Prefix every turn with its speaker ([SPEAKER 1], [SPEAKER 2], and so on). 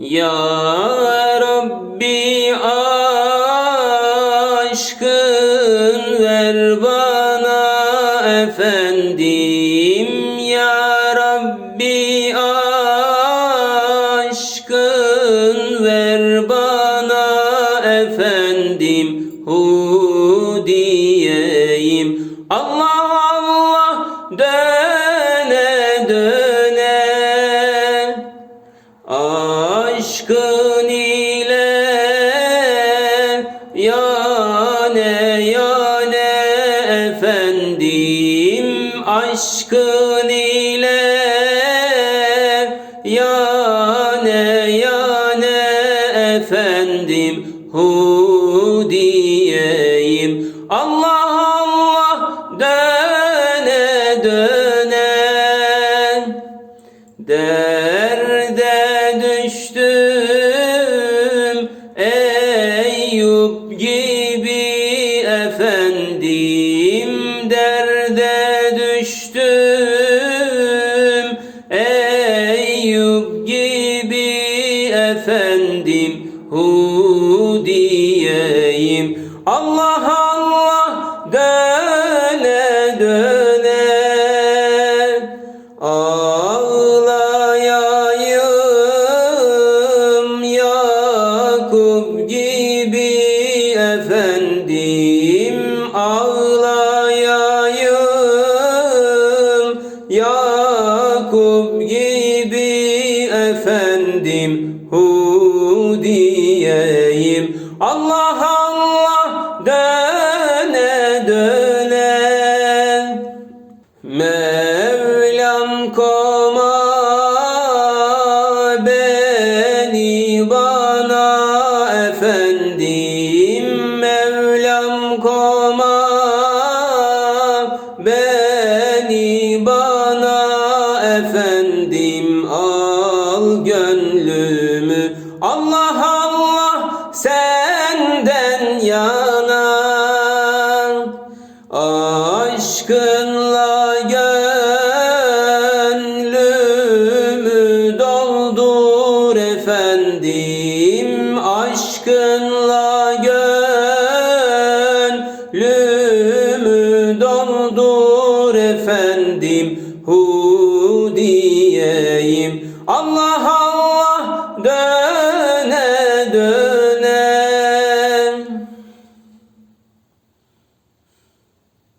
[SPEAKER 1] Ya Rabbi aşkın ver bana efendim. Ya Rabbi aşkın ver bana efendim. Hu diyeyim. Allah Allah Aşkın ile yane yane efendim. Aşkın ile yane yane efendim. Hu diyeyim. Allah Allah döne döne gibi efendim Derde düştüm. Eyüp gibi efendim Hu diyeyim. Allah Allah döne döne. Ağlayayım Yakup gibi gibi efendim Hu diyeyim. Allah Allah döne döne. Mevlam koma beni bana efendim. Mevlam koma beni bana Aşkınla gönlümü doldur efendim. Aşkınla gönlümü doldur efendim. Hu diyeyim. Allah